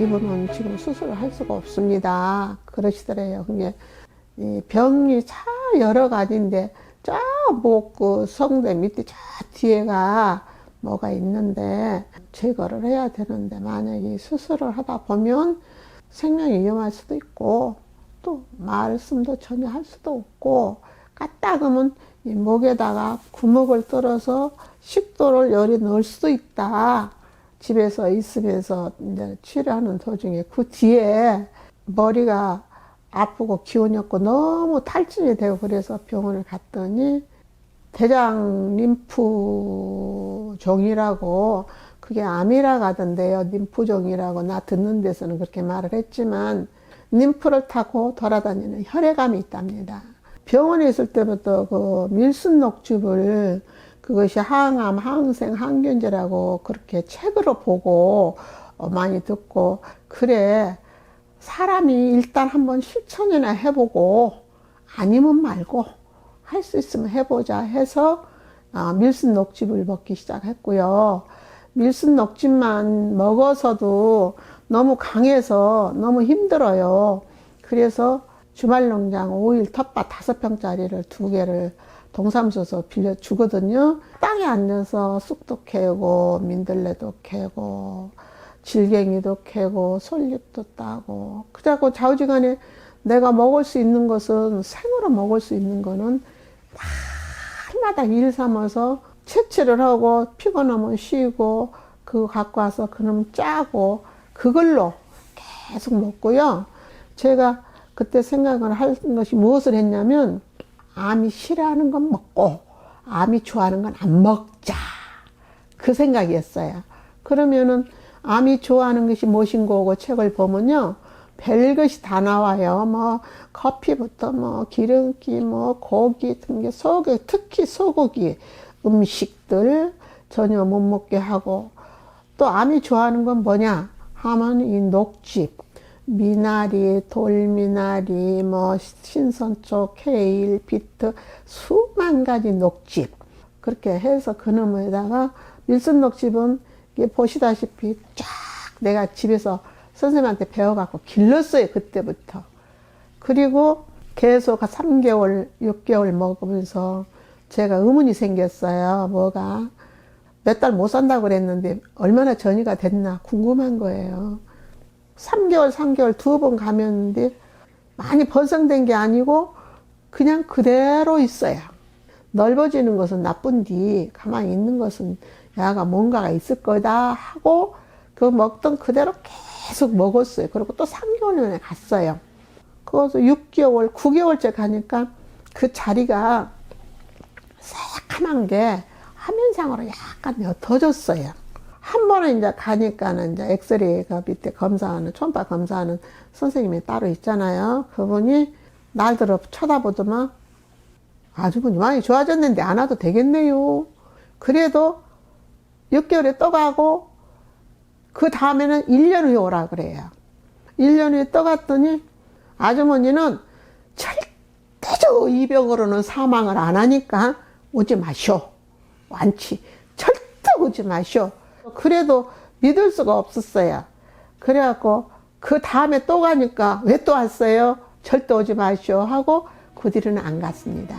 이분은 지금 수술을 할 수가 없습니다. 그러시더래요. 그게 이 병이 참 여러 가지인데 저목그 성대 밑에 저 뒤에가 뭐가 있는데 제거를 해야 되는데 만약에 수술을 하다 보면 생명이 위험할 수도 있고 또 말씀도 전혀 할 수도 없고 까딱하면 이 목에다가 구멍을 뚫어서 식도를 열이 넣을 수도 있다. 집에서 있으면서 이제 치료하는 도중에 그 뒤에 머리가 아프고 기운이 없고 너무 탈진이 되고 그래서 병원을 갔더니 대장 림프종이라고 그게 암이라 하던데요. 림프종이라고 나 듣는 데서는 그렇게 말을 했지만 림프를 타고 돌아다니는 혈액암이 있답니다. 병원에 있을 때부터 그 밀순 녹즙을 그것이 항암, 항생, 항균제라고 그렇게 책으로 보고 어, 많이 듣고 그래 사람이 일단 한번 실천이나 해보고 아니면 말고 할 수 있으면 해보자 해서 아, 밀순 녹즙을 먹기 시작했고요. 밀순 녹즙만 먹어서도 너무 강해서 너무 힘들어요. 그래서 주말 농장 5일 텃밭 5평짜리를 두 개를 동사무소에서 빌려 주거든요. 땅에 앉아서 쑥도 캐고 민들레도 캐고 질갱이도 캐고 솔잎도 따고 그자고 좌우지간에 내가 먹을 수 있는 것은 생으로 먹을 수 있는 거는 날마다 일 삼아서 채취를 하고 피곤하면 쉬고 그거 갖고 와서 그놈 짜고 그걸로 계속 먹고요. 제가 그때 생각을 할 것이 무엇을 했냐면 암이 싫어하는 건 먹고 암이 좋아하는 건 안 먹자 그 생각이었어요. 그러면은 암이 좋아하는 것이 무엇인 거고 책을 보면요. 별것이 다 나와요. 뭐 커피부터 뭐 기름기 뭐 고기 등게 소고기 특히 소고기 음식들 전혀 못 먹게 하고 또 암이 좋아하는 건 뭐냐 하면 이 녹즙 미나리, 돌미나리, 뭐 신선초, 케일, 비트 수만 가지 녹즙. 그렇게 해서 그놈에다가 밀순 녹즙은 보시다시피 쫙 내가 집에서 선생님한테 배워갖고 길렀어요 그때부터. 그리고 계속 3개월, 6개월 먹으면서 제가 의문이 생겼어요 뭐가. 몇 달 못 산다고 그랬는데 얼마나 전이가 됐나 궁금한 거예요 3개월, 3개월 두번 가면인데 많이 번성된 게 아니고 그냥 그대로 있어요. 넓어지는 것은 나쁜디 가만히 있는 것은 야가 뭔가가 있을 거다 하고 그 먹던 그대로 계속 먹었어요. 그리고 또 3개월 만에 갔어요. 그것도 6개월, 9개월째 가니까 그 자리가 새카만 게 화면상으로 약간 옅어졌어요. 한 번은 이제 가니까는 이제 엑스레이가 밑에 검사하는, 초음파 검사하는 선생님이 따로 있잖아요. 그분이 날 들어 쳐다보더만 아주분이 많이 좋아졌는데 안 와도 되겠네요. 그래도 6개월에 또 가고 그 다음에는 1년 후에 오라 그래요. 1년 후에 또 갔더니 아주머니는 절대로 이 병으로는 사망을 안 하니까 오지 마쇼. 완치. 절대 오지 마쇼. 그래도 믿을 수가 없었어요. 그래갖고 그 다음에 또 가니까 왜 또 왔어요? 절대 오지 마시오 하고 그 뒤로는 안 갔습니다.